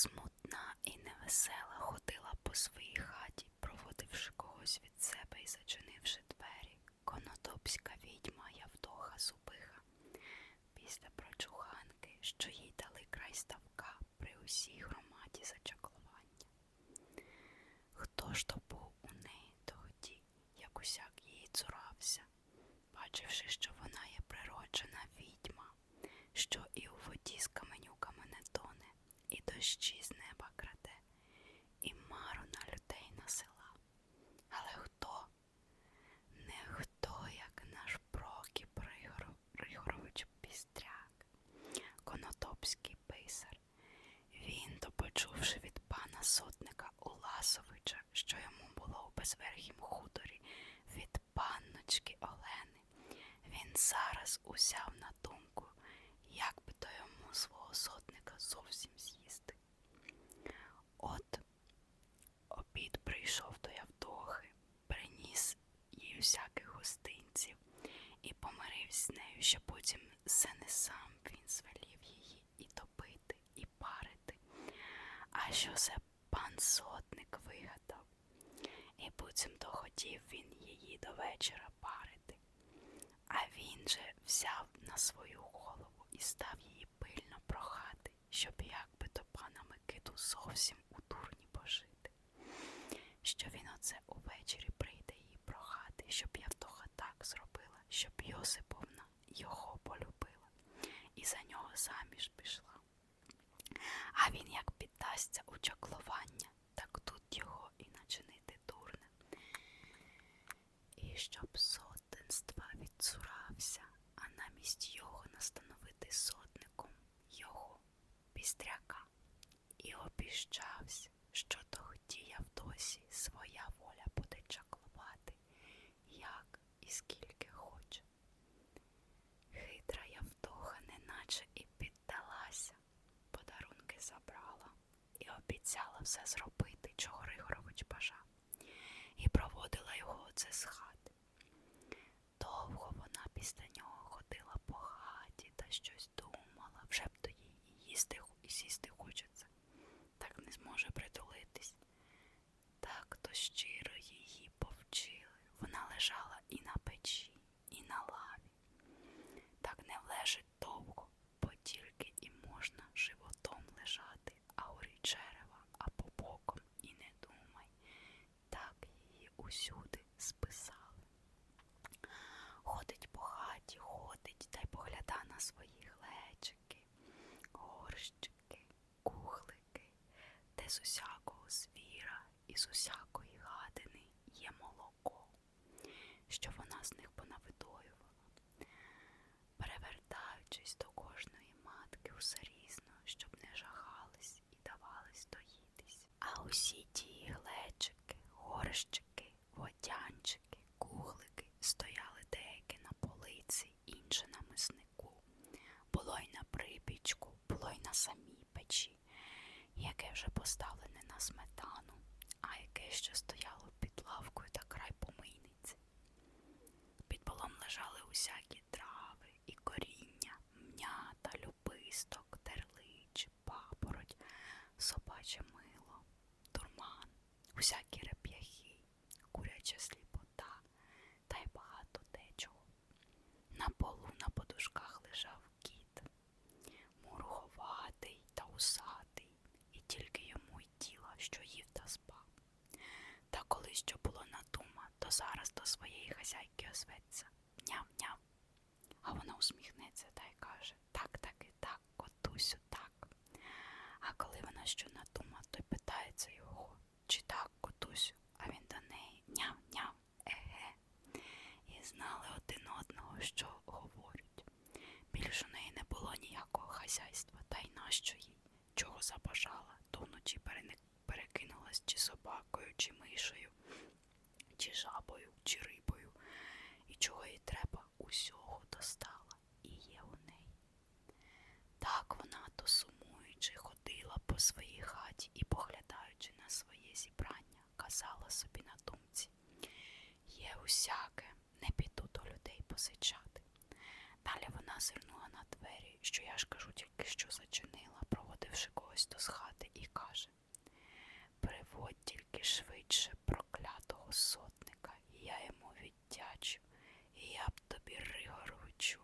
Смутна і невесела ходила по своїй хаті, проводивши когось від себе і зачинивши двері. Конотопська відьма Явдоха Зубиха. Після прочуханки, що їй дали край ставка при усій громаді зачаклування. Хто ж то був у неї тоді, як усяк її цурався, бачивши, що вона є природжена відьма, що і у воді з каменюками не тоне, і дощі з неба краде, і мару на людей насила. Але хто? Не хто, як наш Прокіп Ригоро- Ригорович Пістряк, конотопський писар. Він, то почувши від пана сотника Уласовича, що йому було у безверхім хуторі від панночки Олени, він зараз узяв на думку, як би то йому свого сотника зовсім з'їсти. От обід прийшов до Явдохи, приніс їй усяких гостинців і помирився з нею, що потім це не сам він звелів її і топити, і парити, а що це пан сотник вигадав, і буцімто хотів він її до вечора парити. А він же взяв на свою голову і став її пильно прохати, щоб якби до пана Микиту зовсім у дурні пожити. Що він оце увечері прийде її прохати, щоб Явдоха так зробила, щоб Йосиповна його полюбила і за нього заміж пішла. А він як піддасться у чаклування, так тут його і начинити дурне. І щоб сотенства відцурався, а намість його настановити сотником його пістряка, і обіщався, Cecil з усякого звіра і з усякої гадини є молоко, що вона з них понавидоювала. Перевертаючись до кожної матки усе різно, щоб не жахались і давались доїтись. А усі ті глечики, горщики, водянчики, кухлики стояли деякі на полиці, інші на миснику. Було й на припічку, було й на самій печі, яке вже поставлене на сметану, а яке ще стояло під лавкою та край помийниці. Під полом лежали усякі трави і коріння, м'ята, любисток, терлич, папороть, собаче мило, дурман, усякі реп'яхи, куряче сліпота всяке, не піду до людей посичати. Далі вона зирнула на двері, що я ж кажу, тільки що зачинила, проводивши когось до з хати, і каже Приводь тільки швидше проклятого сотника, і я йому віддячу, і я б тобі ригоручу,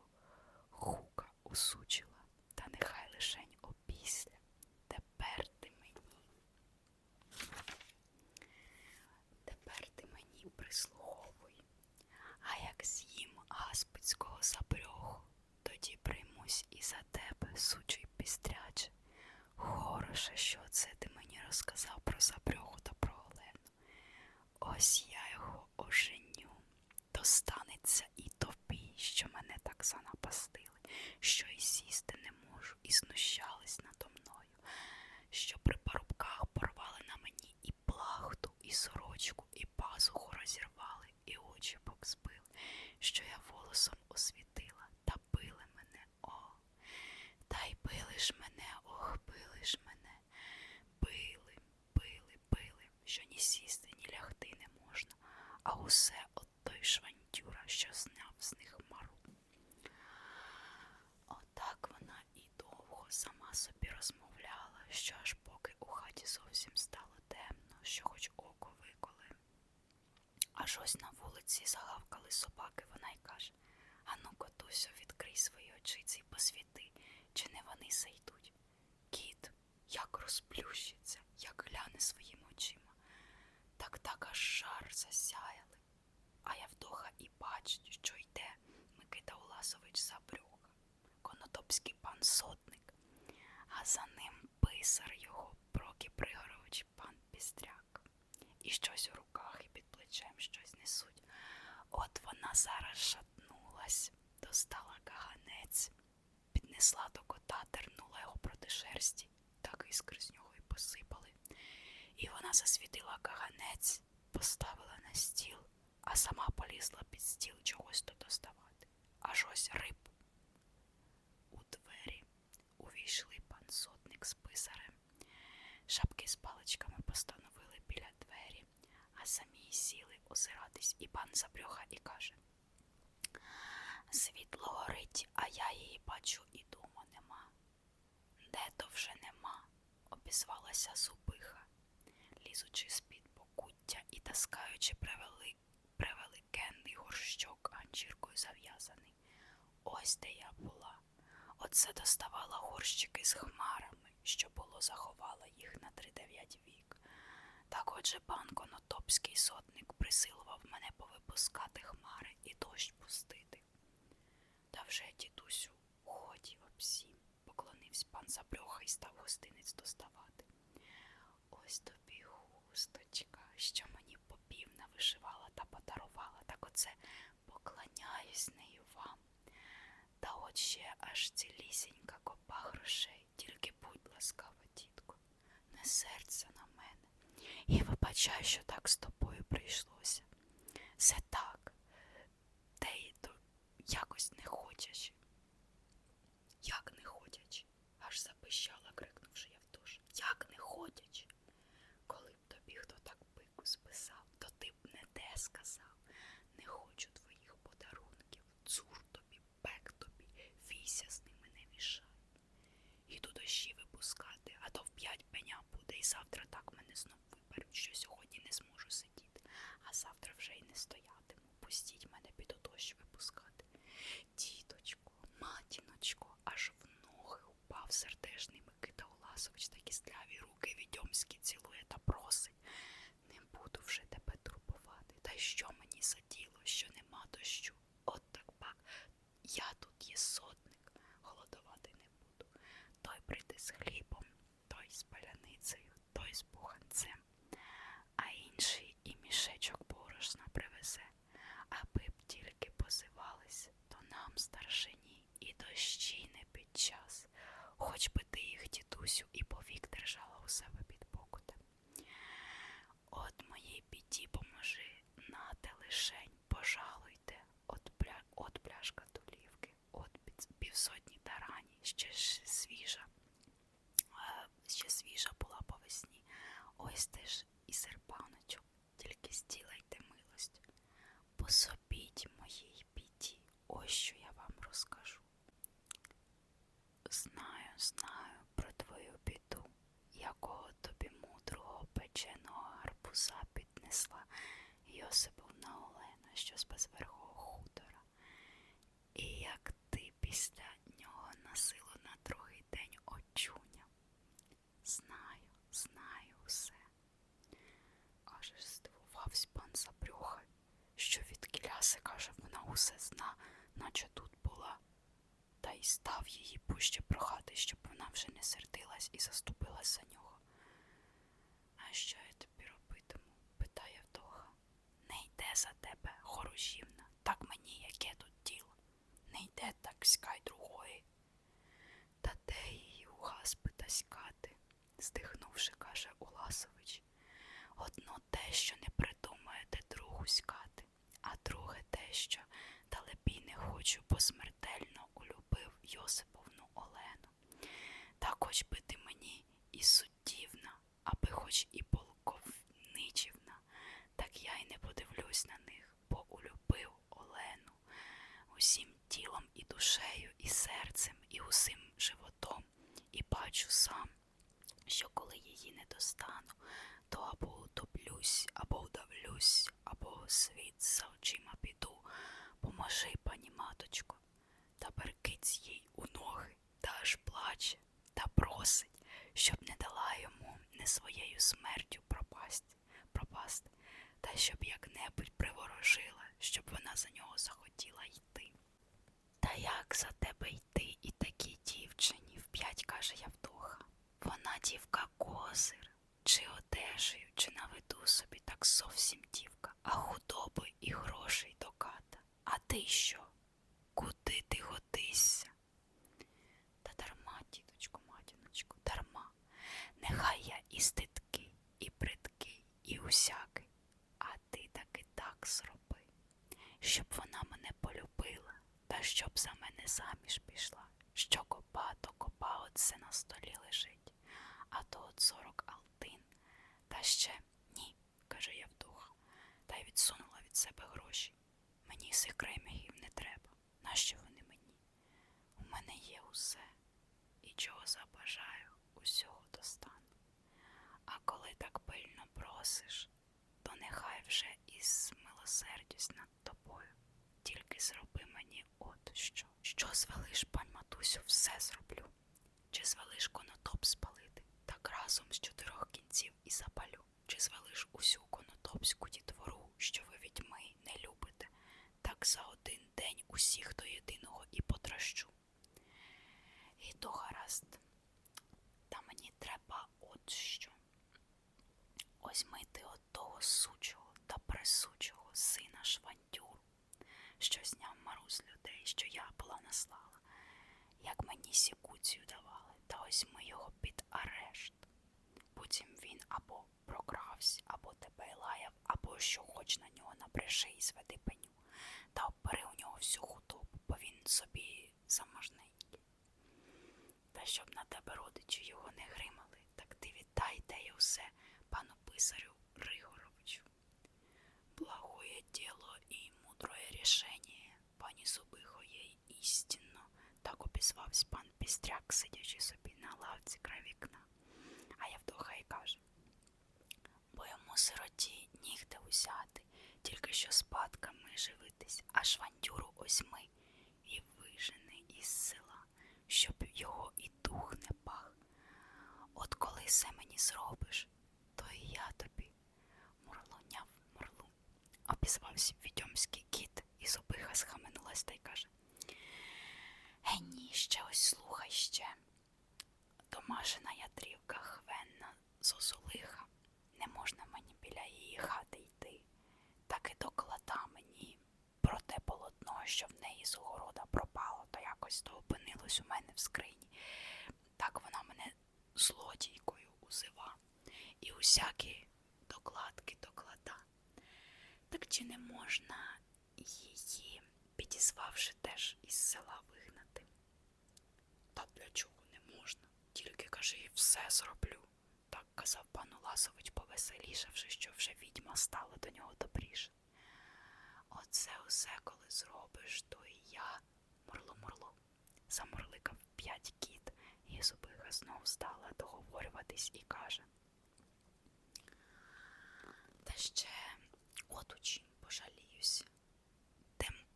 хука у візьмусь і за тебе, сучий пістряч. Хороше, що це ти мені розказав про Забрюху та про Олену. Ось я його оженю. то станеться і тобі, що мене так занапастили, що й сісти усе от той швантюра, що зняв з них мару. Отак вона і довго сама собі розмовляла, що аж поки у хаті зовсім стало темно, що хоч око виколи. Аж ось на вулиці загавкали собаки, вона й каже Ану, котусю, відкрий свої очиці й посвіти, чи не вони се йдуть. Кіт, як розплющиться, як гляне своїми очима, так так аж жар засяяли. А Явдоха і бачить, що йде Микита Уласович Забрюха, конотопський пан сотник, а за ним писар його Прокіп Пригорович пан Пістряк. І щось у руках і під плечем щось несуть. От вона зараз шатнулась, достала каганець, піднесла до кота, тернула його проти шерсті, так іскри з нього й посипали. І вона засвітила каганець, поставила на стіл, а сама полізла під стіл чогось то доставати. Аж ось риб. У двері увійшли пан сотник з писарем. Шапки з паличками постановили біля двері, а самі сіли озиратись, і пан Забрьоха і каже Світло горить, а я її бачу і дома нема. Де то вже нема, обізвалася зубиха, лізучи з-під покуття і таскаючи превели... превеликенний горщок ганчіркою зав'язаний. Ось де я була. Оце доставала горщики з хмарами, що було заховала їх на тридев'ять вік. Так отже пан Конотопський сотник присилував мене повипускати хмари і дощ пустити. Та вже, дідусю, годі обсім, поклонився пан Забрьоха і став гостинець доставати. Ось тобі хусточка, що мені вишивала та подарувала, так оце поклоняюсь нею вам. Та от ще аж цілісінька копа грошей, тільки будь ласкава, тітко, не серця на мене. І вибачай, що так з тобою прийшлося. Все так, те й якось не хочеш. Як не ходячи? аж запищала, крикнувши Явтоша. Як не ходячи? Коли б тобі хто так пику списав, то ти б не те сказав. Не хочу твоїх подарунків, цур тобі, пек тобі, війся з ними не мішай. Іду дощі випускати, а то в п'ять пеня буде, і завтра так мене знов виберуть, що сьогодні не зможу сидіти, а завтра вже й не стоятиму. Пустіть мене під дощ випускати. Діточко, матіночко, аж в ноги упав сердешний Микита Уласович та кістляві руки відьомські цілує та просить. Не буду вже тебе турбувати. Та й що мені за діло, що нема дощу? От так пак. Я тут є сотник, голодувати не буду. Той прийде з хлібом, той з паляницею, той з буханцем, а інший і мішечок борошна привезе. Аби б тільки позивались, то нам, старшині, і дощі не під час. Хоч би ти їх, дідусю, і повік держала у себе під покутем. От моїй біді поможи, нате лишень, пожалуйте, от, пля... от пляшка долівки, от під... півсотні тарані, ще ж свіжа, е, ще свіжа була по весні. Ось теж і серпаночок, тільки стілайте милость. Пособіть моїй біді, ось що я вам розкажу. Знаю, знаю про твою біду, якого тобі мудрого гарбуза піднесла Йосиповна Олена, що з безверхого хутора. І як ти після нього насилу на другий день очуняв. Знаю, знаю усе. Аж здивувався пан Забрюха, що від кіляси, каже, вона усе зна, наче тут була. Та й став її пуще прохати, щоб вона вже не сердилась і заступилась за нього. що я тобі робитиму? питає вдоха. Не йде за тебе, хорожівна, так мені яке тут діло. Не йде так скай другої. Та де її у гаспи таськати, здихнувши, каже Уласович. Одно те, що не придумаєте другу скати, а друге те, що далебі не хочу, бо смертельно улюбив Йосиповну Олену. Так хоч би ти мені і суддівна, аби хоч і полковничівна, так я й не подивлюсь на них, бо улюбив Олену. Усім тілом і душею, і серцем, і усім животом, і бачу сам, що коли її не достану, то або утоплюсь, або вдавлюсь, або світ за очима піду. Поможи, пані маточко, та беркиць їй у ноги, та аж плаче, та просить, щоб не дала йому не своєю смертю пропасть, пропасти, та щоб як-небудь приворожила, щоб вона за нього захотіла йти. Та як за тебе йти і такій дівчині, вп'ять каже Явдоха. Вона дівка козир, чи одежею, чи на виду собі так зовсім дівка, а худоби і грошей до ката. А ти що? Куди ти годишся? Та дарма, діточко, матіночко, дарма. Нехай я і стидкий, і бридкий, і усякий, а ти таки так зроби, щоб вона мене полюбила, та щоб за мене заміж пішла. Що копа, то копа оце на столі лежить, а то от сорок алтин. Та ще ні, каже Явдуха, та й відсунула від себе гроші. Мені цих кремігів не треба. Нащо вони мені? У мене є усе, і чого забажаю, усього достану. А коли так пильно просиш, то нехай вже із тобою. Тільки зроби мені от що. Що звелиш, пань матусю, все зроблю. Чи звелиш конотоп спалити, так разом з чотирьох кінців і запалю. Чи звелиш усю конотопську дітвору, що ви відьми не любите, так за один день усіх до єдиного і потращу. І то гаразд. Та мені треба от що. Ось мити от того сучого та пресучого сина швандюру, що зняв мару з людей, що я була наслала, як мені сікуцію давали, та ось ми його під арешт. Потім він або прокрався, або тебе лаяв, або що хоч на нього напряжи і зведи пеню, та оббери у нього всю худобу, бо він собі заможненький. Та щоб на тебе родичі його не гримали, так ти віддай те й усе пану писарю Ригоровичу. Благое дело і мудроє рішення, пані Зубихо є істинно, так обізвався пан Пістряк, сидячи собі на лавці край вікна. А Явдоха й каже, бо йому сироті нігде узяти, тільки що спадками живитись, а швандюру ось ми і вижене із села, щоб його і дух не пах. От коли все мені зробиш, то і я тобі мурлоняв мурлу. Обізвався відьомський і зубиха схаменулась та й каже. Ей ні, ще ось слухай ще. Домашина ядрівка хвенна зозулиха. Не можна мені біля її хати йти. Так і доклада мені про те полотно, що в неї з огорода пропало, то якось то опинилось у мене в скрині. Так вона мене злодійкою узива. І усякі докладки доклада. Так чи не можна її, підізвавши теж із села вигнати? Та для чого не можна? Тільки кажи, і все зроблю. Так казав пан Уласович, повеселішавши, що вже відьма стала до нього добріше. Оце усе, коли зробиш, то і я, мурло-мурло, замурликав п'ять кіт, і зубиха знов стала договорюватись і каже. Та ще от у чим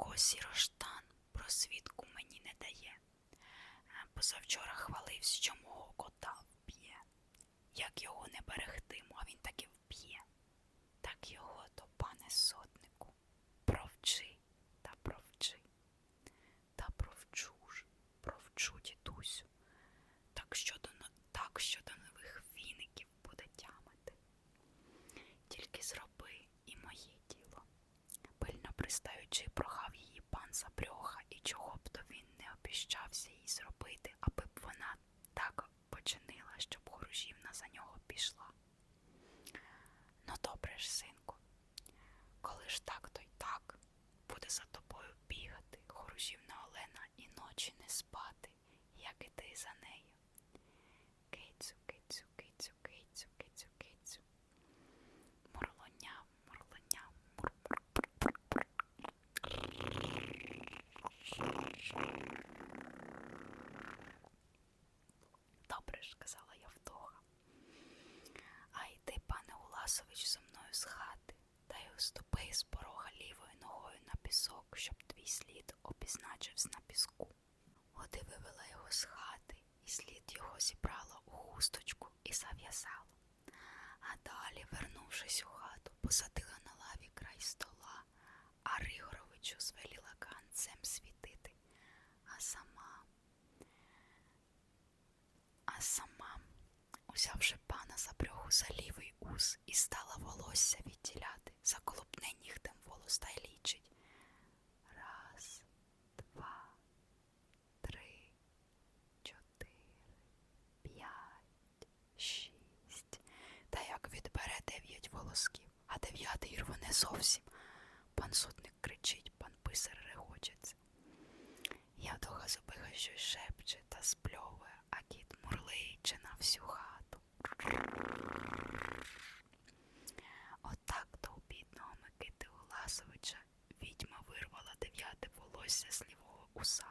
Косі Роштан просвідку мені не дає. Позавчора хвалився, що мого кота вб'є. Як його не берегти, а він таки вб'є. Так його то, пане сотнику, провчи та провчи. Та провчу ж, провчу, дідусю. Так що до, так, що до нових віників буде тямити. Тільки зроби і моє діло, пильно пристаючи прохав. Запрьоха, і чого б то він не обіщався їй зробити, аби б вона так починила, щоб хоружівна за нього пішла. Ну добре ж, синку, коли ж так, то й так, буде за тобою бігати, хоружівна Олена і ночі не спати, як і ти за нею. Кицю, кицю, кицю, кицю, кицю, кицю. Мурлоня, мурлоня, мур Добре ж, казала Явдоха. А йди, пане Уласович, зо мною з хати, та й уступи з порога лівою ногою на пісок, щоб твій слід на піску. От вивела його з хати, і слід його зібрала у хусточку і зав'язала. А далі, вернувшись у хату, посадила на лаві край стола, а Ригоровичу звеліла канцем світити, а сама, а сама, узявши пана за брюху за лівий ус і стала волосся відділяти, заколупне нігтем волос та й лічить. Дев'ять а дев'ятий рвоне зовсім. Пан сотник кричить, пан писар регочеться. Я до газобига щось шепче та спльовує, а кіт мурличе на всю хату. Отак до бідного Микити Уласовича відьма вирвала дев'яте волосся з лівого уса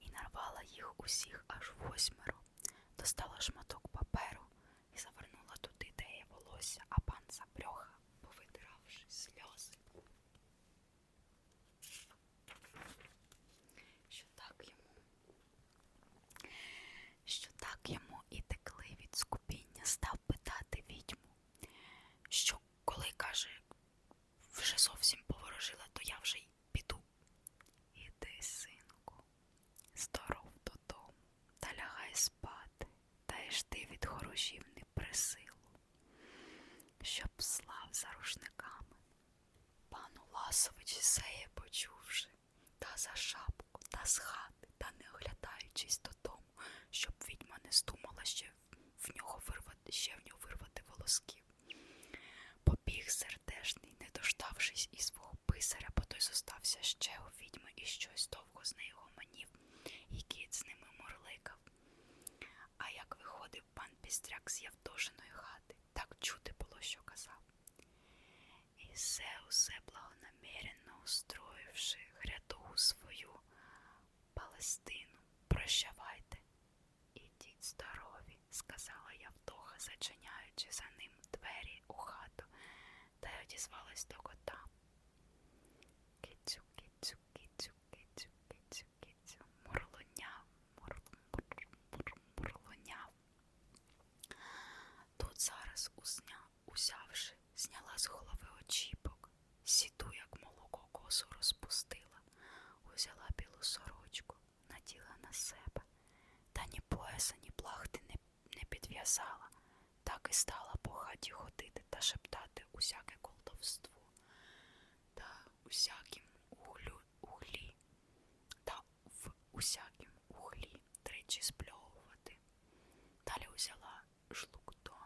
і нарвала їх усіх аж восьмеро. Достала шматок паперу де а пан Запрьоха, повитиравши сльози. Що так йому, що так йому і текли від скупіння, став питати відьму, що коли каже, вже зовсім поворожила, то я вже й піду. Іди, синку, здоров додому, та лягай спати, та й жди від хорожів не присилу, щоб слав за рушниками. Пан Уласович сеє почувши, та за шапку, та з хати, та не оглядаючись додому, щоб відьма не здумала ще в нього вирвати, ще в нього вирвати волосків. Побіг сердешний, не дождавшись і свого писаря, бо той зостався ще у відьми і щось довго з нею гомонів, і кіт з ними мурликав. А як виходив пан Пістряк з Явдошиної хати, так чути було, що казав. І все усе благонаміренно устроївши гряду свою Палестину, прощавайте. Ідіть здорові, сказала Явдоха, зачиняючи за ним двері у хату, та й одізвалась до кота. Кицю, кицю, кицю, кицю, кицю, кицю, мурлоняв, мур, мур, мур, мурлоняв. Тут зараз усня, узявши, зняла з голови очіпок, сіду, як молоко косу розпустила, узяла білу сорочку, наділа на себе, та ні пояса, ні плахти не, не підв'язала, так і стала по хаті ходити та шептати усяке колдовство, та усяким углю, углі, та в усяким углі тричі спльовувати. Далі взяла жлукто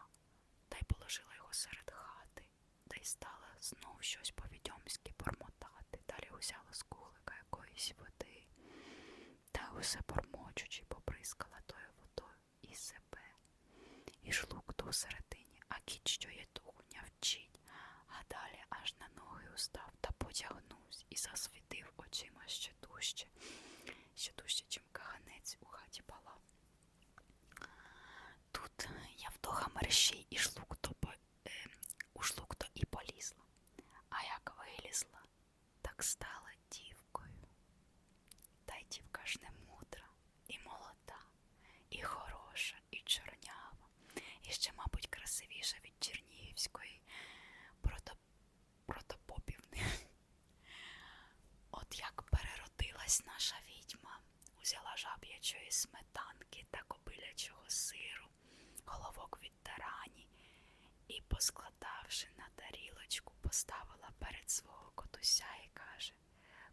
та й положила його серед хати, та й стала знов щось по-відьомськи бормотати. Взяла з кулика якоїсь води, та усе бормочучи побризкала тою водою і себе, і жлукто всередині, а кіт, що є тухуня, вчить, а далі аж на ноги устав та потягнувся і засвітив очима ще дужче, ще дужче, чим каганець у хаті палав. Тут Явдоха мерщій і шлукто по, е, у шлукто і полізла. А як вилізла, так стала дівкою. Та й дівка ж не мудра, і молода, і хороша, і чорнява, і ще, мабуть, красивіша від Чернігівської прото, протопопівни. От як переродилась наша відьма, узяла жаб'ячої сметанки та кобилячого сиру, головок від тарані, і, поскладавши на тарілочку, поставила перед свого котуся і каже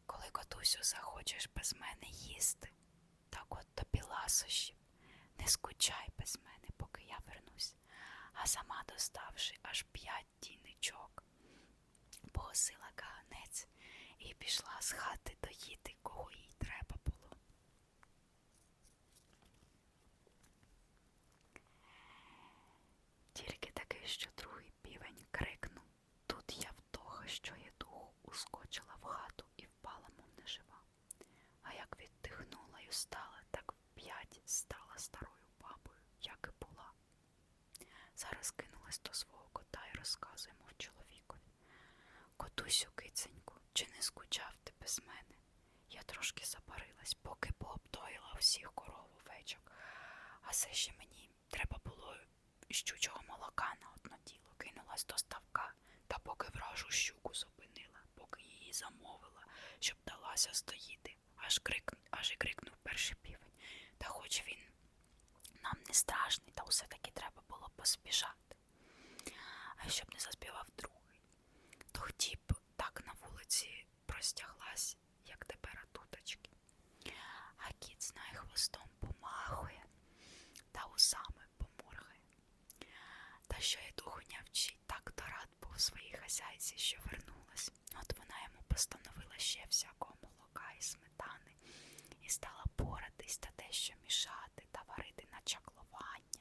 Коли котусю захочеш без мене їсти, так от тобі ласощів, не скучай без мене, поки я вернусь. А сама, доставши аж п'ять тіничок, погасила каганець і пішла з хати доїти, кого їй треба було. Тільки таки, що другий півень крикнув. Тут я вдоха, що є духу, ускочила в хату і впала, мов нежива. А як віддихнула й устала, так вп'ять стала старою бабою, як і була. Зараз кинулась до свого кота і розказує, мов чоловікові. Котусю, киценьку, чи не скучав ти без мене? Я трошки запарилась, поки пообтоїла всіх коров овечок. А це ще мені треба було щучого молока на одно діло. Кинулась до ставка, та поки вражу щуку зупинила, поки її замовила, щоб далася стоїти, аж крик, аж і крикнув перший півень. Та хоч він нам не страшний, та все таки треба було поспішати. А щоб не заспівав другий, то хотів б так на вулиці простяглась, як тепер туточки. А кіт знає хвостом помахує та усами поморгає. Та що й духу не вчить, так то рад був своїй хазяйці, що вернулась. От вона йому постановила ще всякого молока і сметани, і стала поратись та дещо мішати та варити на чаклування.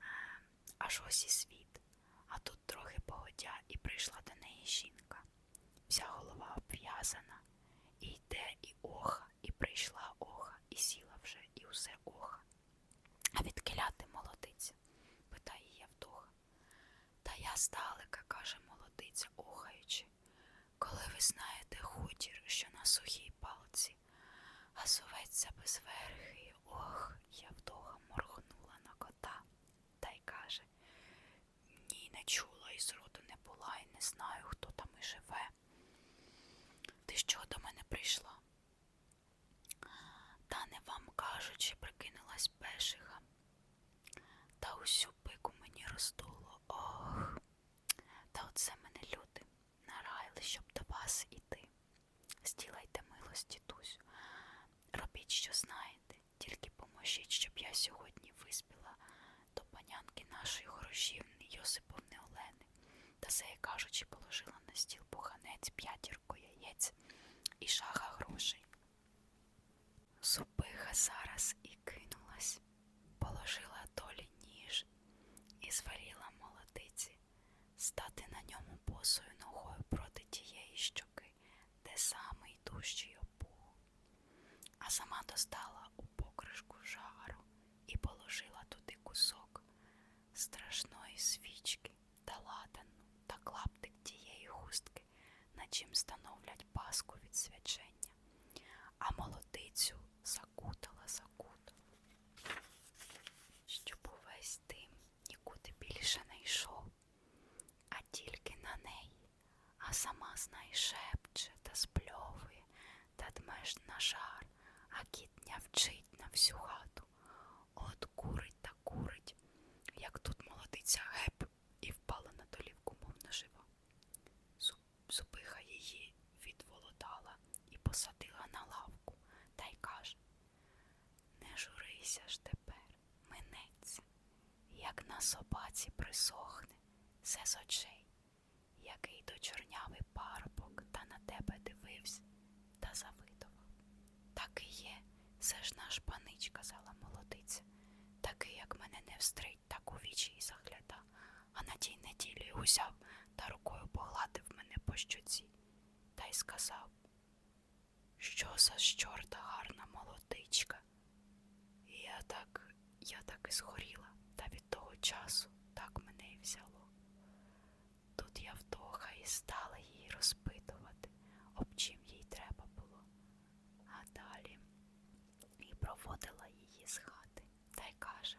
Е, Аж ось і світ. А тут трохи погодя, і прийшла до неї жінка. Вся голова обв'язана, і йде, і оха, і прийшла оха, і сіла вже, і усе оха. А відкиля ти молодиця? питає Євдоха. Та я здалека, каже молодиця, охаючи. Коли ви знаєте хутір, що на сухій палці, а зоветься без верхи, ох, Євдоха моргнула на кота та й каже Ні, не чула і зроду не була, і не знаю, хто там і живе. Ти що до мене прийшла? Та не вам кажучи, прикинулась пешиха. Та усю пику мені роздуло. Ох. Та оце мене люди нараяли, щоб до вас іти. Зділайте милості, Тусю. Робіть, що знаєте, тільки поможіть, щоб я сьогодні виспіла до панянки нашої хорошівни Йосиповни Олени. Та це, кажучи, положила на стіл буханець, п'ятірку яєць і шага грошей. Супиха зараз і кинулась, положила долі ніж і звеліла молодиці стати на ньому босою ногою проти тієї щоки, де самий дужчий опух. А сама достала у покришку жару і положила туди кусок страшної свічки та ладану та клаптик тієї хустки, на чим становлять паску від свячення а молодицю закутала, закутала, щоб увесь дим нікуди більше не йшов, а тільки на неї, а сама знай шепче та спльовує, та дмеш на жар, а кіт нявчить на всю хату. От курить та курить, як тут молодиця геп і впала на долівку, мов наживо. Зуб- Зубиха її відволодала і посадила на лавку, та й каже Не журися ж тепер, минеться, як на собаці присохне, все з очей, який то чорнявий парубок та на тебе дивився та завидував. Так і є, це ж наш панич, казала молодиця. Такий, як мене не встрить, так у вічі й загляда, а на тій неділі узяв та рукою погладив мене по щоці та й сказав, що за чорта гарна молодичка. Я так і згоріла, та від того часу так мене і взяло. Тут я вдоха і стала її розпитувати, об чим їй треба було. А далі і проводила її з хати та й каже